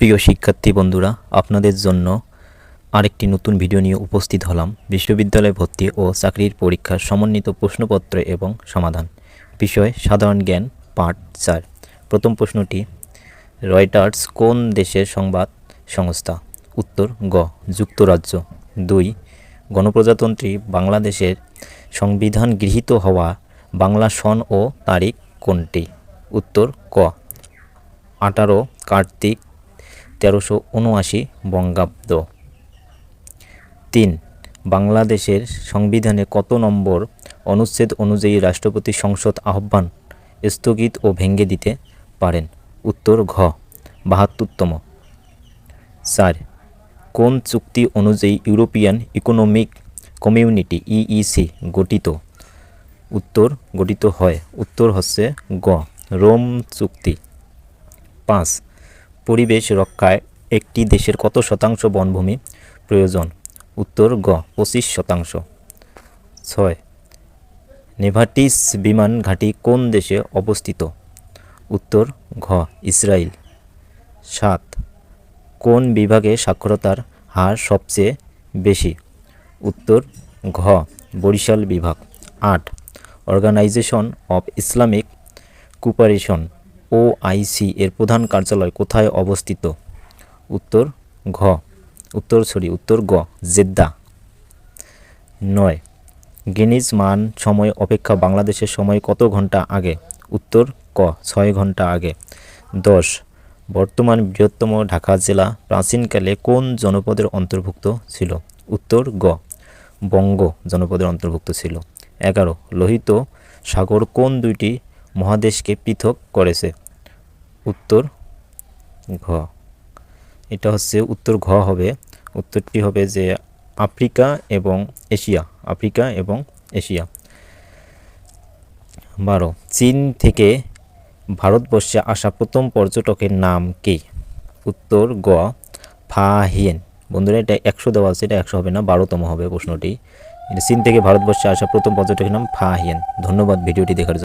প্রিয় শিক্ষার্থী বন্ধুরা, আপনাদের জন্য আরেকটি নতুন ভিডিও নিয়ে উপস্থিত হলাম, বিশ্ববিদ্যালয় ভর্তি ও চাকরির পরীক্ষার সমন্বিত প্রশ্নপত্র এবং সমাধান। বিষয়, সাধারণ জ্ঞান পাঠ চার। প্রথম প্রশ্নটি, রয়টার্স কোন দেশের সংবাদ সংস্থা? উত্তর, গ, যুক্তরাজ্য। দুই, গণপ্রজাতন্ত্রী বাংলাদেশের সংবিধান গৃহীত হওয়া বাংলা সন ও তারিখ কোনটি? উত্তর, ক, আঠারো কার্তিক তেরোশো উনআশি বঙ্গাব্দ। তিন, বাংলাদেশের সংবিধানে কত নম্বর অনুচ্ছেদ অনুযায়ী রাষ্ট্রপতি সংসদ আহ্বান স্থগিত ও ভেঙে দিতে পারেন? উত্তর ঘ, বাহাত্তরতম। চার, কোন চুক্তি অনুযায়ী ইউরোপিয়ান ইকোনমিক কমিউনিটি ইইসি গঠিত? উত্তর গঠিত হয়। উত্তর হচ্ছে গ, রোম চুক্তি। পাঁচ পরিবেশ রক্ষায় একটি দেশের কত শতাংশ বনভূমি প্রয়োজন? উত্তর গ, পঁচিশ শতাংশ। ছয়, নেভাটিস বিমান ঘাঁটি কোন দেশে অবস্থিত? উত্তর ঘ ইসরায়েল সাত, কোন বিভাগে সাক্ষরতার হার সবচেয়ে বেশি? উত্তর ঘ, বরিশাল বিভাগ। আট, organization of Islamic cooperation. OIC এর প্রধান কার্যালয় কোথায় অবস্থিত? উত্তর, ঘ। উত্তর সরি উত্তর, গ। জেদ্দা। নয়। গিনিজ মান সময় অপেক্ষা বাংলাদেশের সময় কত ঘণ্টা আগে? উত্তর, ক। ছয় ঘণ্টা আগে। দশ। বর্তমান বৃহত্তম ঢাকা জেলা প্রাচীনকালে কোন জনপদের অন্তর্ভুক্ত ছিল? উত্তর, গ। বঙ্গ জনপদের অন্তর্ভুক্ত ছিল। এগারো। লোহিত সাগর কোন দুইটি মহাদেশকে পৃথক করেছে। উত্তর ঘ। এটা হচ্ছে উত্তর ঘ হবে। উত্তরটি হবে যে আফ্রিকা এবং এশিয়া, আফ্রিকা এবং এশিয়া। বারো। চীন থেকে ভারতবর্ষে আসা প্রথম পর্যটকের নাম কি? উত্তর গ ফাহিয়েন বন্ধুরা, এটা একশো দেওয়া আছে, এটা একশো হবে না, বারোতম হবে প্রশ্নটি। চীন থেকে ভারতবর্ষে আসা প্রথম পর্যটকের নাম ফাহিয়েন ধন্যবাদ ভিডিওটি দেখার জন্য।